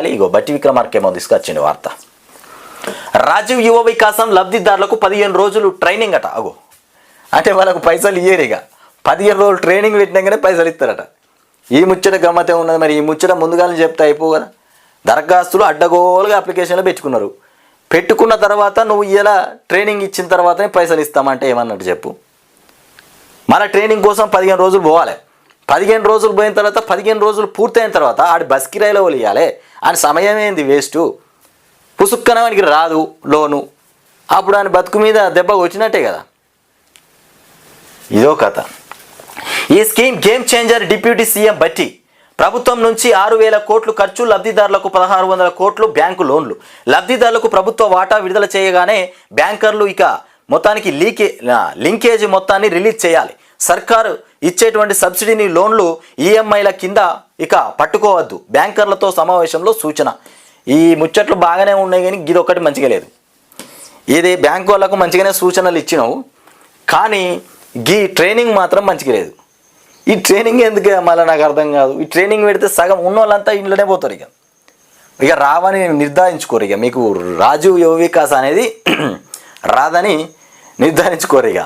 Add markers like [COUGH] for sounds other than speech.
ఇగో బట్టి విక్రమార్కేమో తీసుకొచ్చింది వార్త. రాజీవ్ యువ వికాసం లబ్ధిదారులకు పదిహేను రోజులు ట్రైనింగ్ అట. అగో అంటే వాళ్ళకు పైసలు ఇయ్యరు ఇక పదిహేను రోజులు ట్రైనింగ్ పెట్టినాకనే పైసలు ఇస్తారట. ఈ ముచ్చట గమ్మతే ఉన్నది మరి ఈ ముచ్చట ముందుగానే చెప్తే అయిపో కదా. దరఖాస్తులు అడ్డగోలుగా అప్లికేషన్లో పెట్టుకున్నారు. పెట్టుకున్న తర్వాత నువ్వు ఇలా ట్రైనింగ్ ఇచ్చిన తర్వాతనే పైసలు ఇస్తామంటే ఏమన్నట్టు చెప్పు. మన ట్రైనింగ్ కోసం పదిహేను రోజులు పోవాలి. పదిహేను రోజులు పోయిన తర్వాత పదిహేను రోజులు పూర్తయిన తర్వాత ఆడి బస్ కిరాయిలో వలియాలి ఆయన సమయం ఏంది వేస్ట్? పుసుక్కనవానికి రాదు లోను. అప్పుడు ఆయన బతుకు మీద దెబ్బ వచ్చినట్టే కదా. ఇదో కథ. ఈ scheme game changer deputy CM బట్టి ప్రభుత్వం నుంచి ఆరు వేల కోట్లు ఖర్చు లబ్ధిదారులకు పదహారు వందల కోట్లు బ్యాంకు లోన్లు. లబ్ధిదారులకు ప్రభుత్వ వాటా విడుదల చేయగానే బ్యాంకర్లు ఇక మొత్తానికి లీకే లింకేజ్ మొత్తాన్ని రిలీజ్ చేయాలి. సర్కారు ఇచ్చేటువంటి సబ్సిడీని లోన్లు ఈఎంఐల కింద ఇక పట్టుకోవద్దు. బ్యాంకర్లతో సమావేశంలో సూచన. ఈ ముచ్చట్లు బాగానే ఉన్నాయి కానీ ఇది ఒకటి మంచిగా లేదు. ఇది బ్యాంకు వాళ్ళకు మంచిగానే సూచనలు ఇచ్చినావు. కానీ ఈ ట్రైనింగ్ మాత్రం మంచిగా లేదు. ఈ ట్రైనింగ్ ఎందుకు మళ్ళీ నాకు అర్థం కాదు. ఈ ట్రైనింగ్ పెడితే సగం ఉన్న వాళ్ళంతా ఇంట్లోనే పోతారు ఇక. ఇక రావని నిర్ధారించుకోరు ఇక. మీకు రాజు యువ వికాస్ అనేది [CLEARS THROAT] రాదని నిర్ధారించుకోరు ఇక.